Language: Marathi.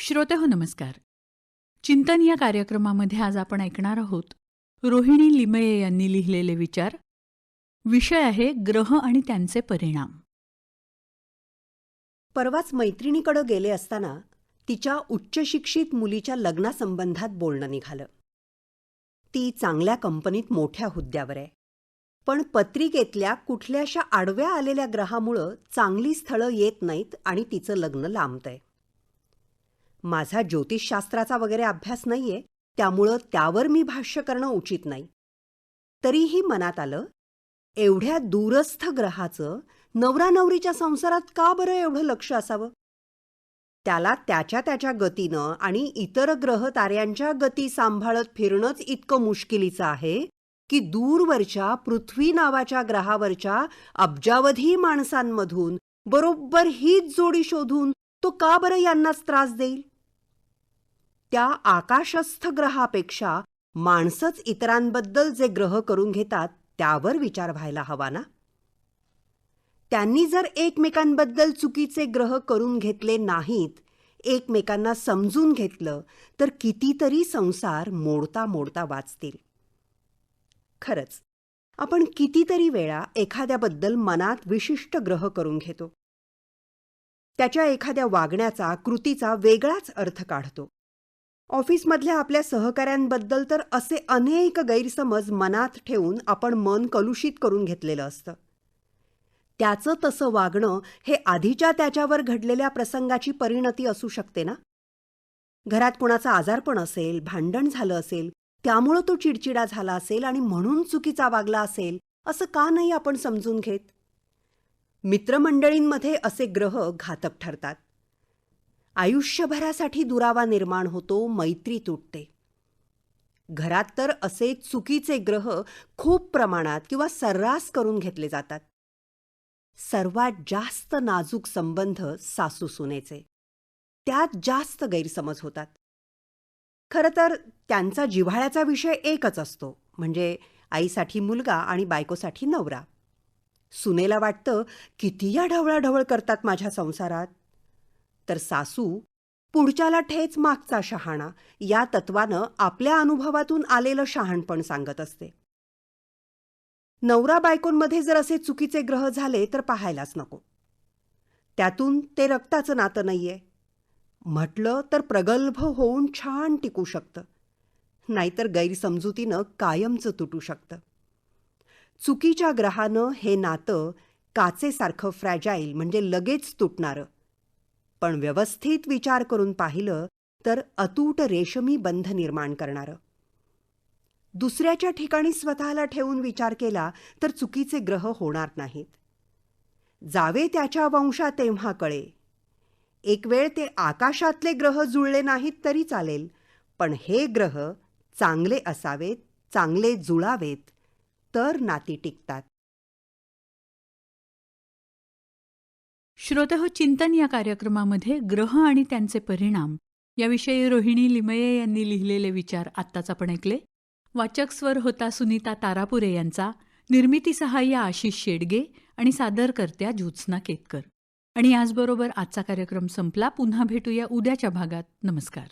श्रोते हो नमस्कार. चिंतन या कार्यक्रमामध्ये आज आपण ऐकणार आहोत रोहिणी लिमये यांनी लिहिलेले विचार. विषय आहे ग्रह आणि त्यांचे परिणाम. परवाच मैत्रिणीकडं गेले असताना तिच्या उच्चशिक्षित मुलीच्या लग्नासंबंधात बोलणं निघालं. ती चांगल्या कंपनीत मोठ्या हुद्द्यावर आहे. पण पत्रिकेतल्या कुठल्याशा आडव्या आलेल्या ग्रहामुळं चांगली स्थळं येत नाहीत आणि तिचं लग्न लांबतंय. माझा ज्योतिषशास्त्राचा वगैरे अभ्यास नाहीये त्यामुळं त्यावर मी भाष्य करणं उचित नाही. तरीही मनात आलं एवढ्या दूरस्थ ग्रहाचं नवरा नवरीच्या संसारात का बरं एवढं लक्ष असावं? त्याला त्याच्या त्याच्या गतीनं आणि इतर ग्रह ताऱ्यांच्या गती सांभाळत फिरणंच इतकं मुश्किलीचं आहे की दूरवरच्या पृथ्वी नावाच्या ग्रहावरच्या अब्जावधी माणसांमधून बरोबर हीच जोडी शोधून तो का बरं यांनाच त्रास देईल? त्या आकाशस्थ ग्रहापेक्षा माणसंच इतरांबद्दल जे ग्रह करून घेतात त्यावर विचार व्हायला हवा ना? त्यांनी जर एकमेकांबद्दल चुकीचे ग्रह करून घेतले नाहीत एकमेकांना समजून घेतलं तर कितीतरी संसार मोडता मोडता वाचतील. खरंच आपण कितीतरी वेळा एखाद्याबद्दल मनात विशिष्ट ग्रह करून घेतो. त्याच्या एखाद्या वागण्याचा कृतीचा वेगळाच अर्थ काढतो. ऑफिसमधल्या आपल्या सहकाऱ्यांबद्दल तर असे अनेक गैरसमज मनात ठेवून आपण मन कलुषित करून घेतलेलं असतं. त्याचं तसं वागणं हे आधीच्या त्याच्यावर घडलेल्या प्रसंगाची परिणती असू शकते ना? घरात कुणाचा आजारपण असेल भांडण झालं असेल त्यामुळं तो चिडचिडा झाला असेल आणि म्हणून चुकीचा वागला असेल असं का नाही आपण समजून घेत? मित्रमंडळींमध्ये असे ग्रह घातक ठरतात. आयुष्यभरासाठी दुरावा निर्माण होतो मैत्री तुटते. घरात तर असे चुकीचे ग्रह खूप प्रमाणात किंवा सर्रास करून घेतले जातात. सर्वात जास्त नाजूक संबंध सासू सुनेचे. त्यात जास्त गैरसमज होतात. खरं तर त्यांचा जिव्हाळ्याचा विषय एकच असतो म्हणजे आईसाठी मुलगा आणि बायकोसाठी नवरा. सुनेला वाटतं किती या ढवळाढवळ करतात माझ्या संसारात. तर सासू पुढच्याला ठेच मागचा शहाणा या तत्वानं आपल्या अनुभवातून आलेलं शहाणपण सांगत असते. नवरा बायकोंमध्ये जर असे चुकीचे ग्रह झाले तर पाहायलाच नको. त्यातून ते रक्ताचं नातं नाहीये. म्हटलं तर प्रगल्भ होऊन छान टिकू शकतं. नाहीतर गैरसमजुतीनं कायमचं तुटू शकतं. चुकीच्या ग्रहानं हे नातं काचेसारखं फ्रॅजाईल म्हणजे लगेच तुटणारं. पण व्यवस्थित विचार करून पाहिलं तर अतूट रेशमी बंध निर्माण करणारं. दुसऱ्याच्या ठिकाणी स्वतःला ठेवून विचार केला तर चुकीचे ग्रह होणार नाहीत. जावे त्याच्या वंशा तेव्हा कळे. एक वेळ ते आकाशातले ग्रह जुळले नाहीत तरी चालेल पण हे ग्रह चांगले असावेत चांगले जुळावेत तर नाती टिकतात. श्रोते हो चिंतन या कार्यक्रमामध्ये ग्रह आणि त्यांचे परिणाम याविषयी रोहिणी लिमये यांनी लिहिलेले विचार आत्ताच आपण ऐकले. वाचक स्वर होता सुनीता तारापुरे यांचा निर्मिती सहाय्य आशिष शेडगे आणि सादरकर्त्या ज्योत्स्ना केतकर. आणि याचबरोबर आजचा कार्यक्रम संपला. पुन्हा भेटूया उद्याच्या भागात. नमस्कार.